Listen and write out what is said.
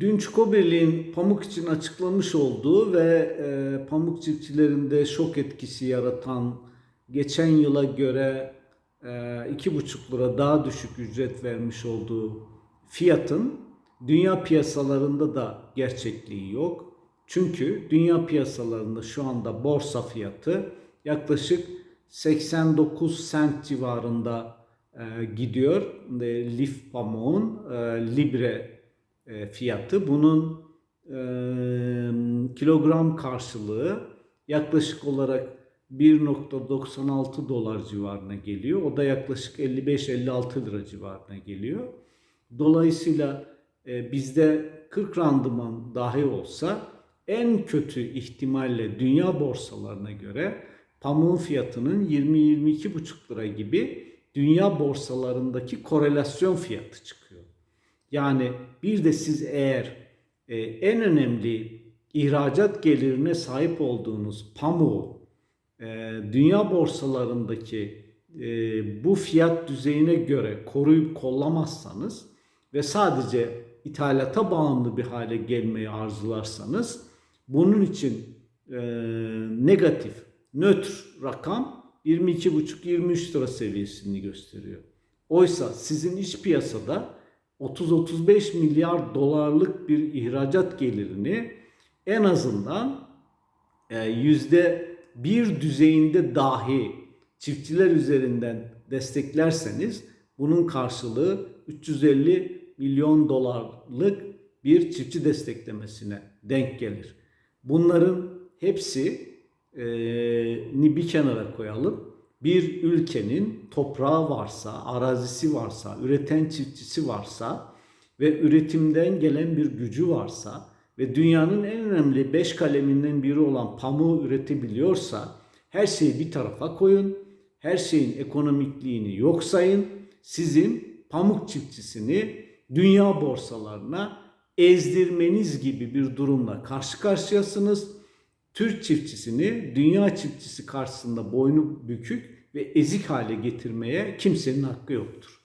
Dün Çukobirliğin pamuk için açıklamış olduğu ve e, pamuk çiftçilerinde şok etkisi yaratan geçen yıla göre e, iki buçuk lira daha düşük ücret vermiş olduğu fiyatın dünya piyasalarında da gerçekliği yok. Çünkü dünya piyasalarında şu anda borsa fiyatı yaklaşık 89 sent civarında e, gidiyor. E, lif pamuğun libre fiyatı. Bunun e, kilogram karşılığı yaklaşık olarak 1.96 dolar civarına geliyor. O da yaklaşık 55-56 lira civarına geliyor. Dolayısıyla e, bizde 40 randıman dahi olsa en kötü ihtimalle dünya borsalarına göre pamuğun fiyatının 20-22,5 lira gibi dünya borsalarındaki korelasyon fiyatı çıkıyor. Yani bir de siz eğer e, en önemli ihracat gelirine sahip olduğunuz pamuğu e, dünya borsalarındaki e, bu fiyat düzeyine göre koruyup kollamazsanız ve sadece ithalata bağımlı bir hale gelmeyi arzularsanız bunun için e, negatif, nötr rakam 22,5-23 lira seviyesini gösteriyor. Oysa sizin iç piyasada 30-35 milyar dolarlık bir ihracat gelirini en azından e, yüzde bir düzeyinde dahi çiftçiler üzerinden desteklerseniz bunun karşılığı 350 milyon dolarlık bir çiftçi desteklemesine denk gelir. Bunların hepsi e, ni bir kenara koyalım. Bir ülkenin toprağı varsa, arazisi varsa, üreten çiftçisi varsa ve üretimden gelen bir gücü varsa ve dünyanın en önemli beş kaleminden biri olan pamuğu üretebiliyorsa her şeyi bir tarafa koyun. Her şeyin ekonomikliğini yok sayın. Sizin pamuk çiftçisini dünya borsalarına ezdirmeniz gibi bir durumla karşı karşıyasınız. Türk çiftçisini dünya çiftçisi karşısında boynu bükük ve ezik hale getirmeye kimsenin hakkı yoktur.